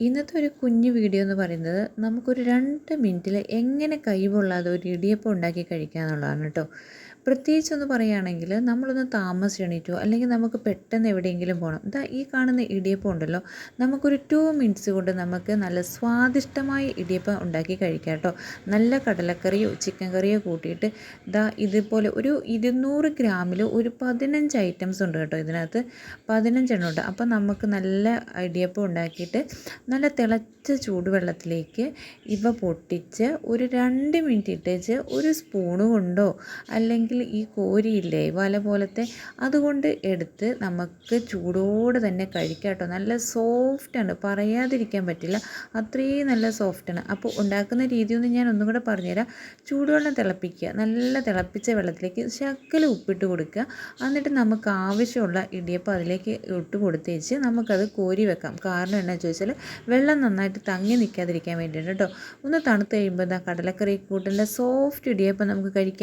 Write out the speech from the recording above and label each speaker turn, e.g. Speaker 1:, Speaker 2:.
Speaker 1: ഇന്നത്തെ ഒരു കുഞ്ഞു വീഡിയോ എന്ന് പറയുന്നത് നമുക്കൊരു രണ്ട് മിനിറ്റിൽ എങ്ങനെ കൈ ഒരു ഇടിയപ്പം ഉണ്ടാക്കി കഴിക്കുക എന്നുള്ളതാണ് കേട്ടോ. പ്രത്യേകിച്ചൊന്ന് പറയുകയാണെങ്കിൽ നമ്മളൊന്ന് താമസിച്ച് എണീറ്റോ അല്ലെങ്കിൽ നമുക്ക് പെട്ടെന്ന് എവിടെയെങ്കിലും പോകണം. ഇതാ ഈ കാണുന്ന ഇടിയപ്പം ഉണ്ടല്ലോ. നമുക്കൊരു ടു മിനിറ്റ്സ് കൊണ്ട് നമുക്ക് നല്ല സ്വാദിഷ്ടമായ ഇടിയപ്പം ഉണ്ടാക്കി കഴിക്കാം കേട്ടോ. നല്ല കടലക്കറിയോ ചിക്കൻ കറിയോ കൂട്ടിയിട്ട് ഇതാ ഇതുപോലെ ഒരു ഇരുന്നൂറ് ഗ്രാമിൽ ഒരു പതിനഞ്ച് ഐറ്റംസ് ഉണ്ട് കേട്ടോ ഇതിനകത്ത്. പതിനഞ്ചെണ്ണം ഉണ്ട്. അപ്പോൾ നമുക്ക് നല്ല ഇടിയപ്പം ഉണ്ടാക്കിയിട്ട് നല്ല തിളച്ച ചൂടുവെള്ളത്തിലേക്ക് ഇവ പൊട്ടിച്ച് ഒരു രണ്ട് മിനിറ്റ് ഇട്ടേച്ച് ഒരു സ്പൂണ് കൊണ്ടോ അല്ലെങ്കിൽ ഈ കോരിയില്ലേ വല പോലത്തെ അതുകൊണ്ട് എടുത്ത് നമുക്ക് ചൂടോടെ തന്നെ കഴിക്കാം കേട്ടോ. നല്ല സോഫ്റ്റാണ് പറയാതിരിക്കാൻ പറ്റില്ല. അത്രയും നല്ല സോഫ്റ്റാണ് അപ്പോൾ ഉണ്ടാക്കുന്ന രീതി ഒന്ന് ഞാൻ ഒന്നും കൂടെ പറഞ്ഞുതരാം. ചൂടുവെള്ളം തിളപ്പിക്കുക. നല്ല തിളപ്പിച്ച വെള്ളത്തിലേക്ക് ശക്കല ഉപ്പിട്ട് കൊടുക്കുക. എന്നിട്ട് നമുക്ക് ആവശ്യമുള്ള ഇടിയപ്പം അതിലേക്ക് ഇട്ട് കൊടുത്തേച്ച് നമുക്കത് കോരി വെക്കാം. കാരണം എന്നാ ചോദിച്ചാൽ വെള്ളം നന്നായിട്ട് തങ്ങി നിൽക്കാതിരിക്കാൻ വേണ്ടിയിട്ട് കേട്ടോ. ഒന്ന് തണുത്ത് കഴിയുമ്പോൾ ഇതാ കടലക്കറി കൂട്ടിന്റെ സോഫ്റ്റ് ഇടിയപ്പം നമുക്ക് കഴിക്കാം.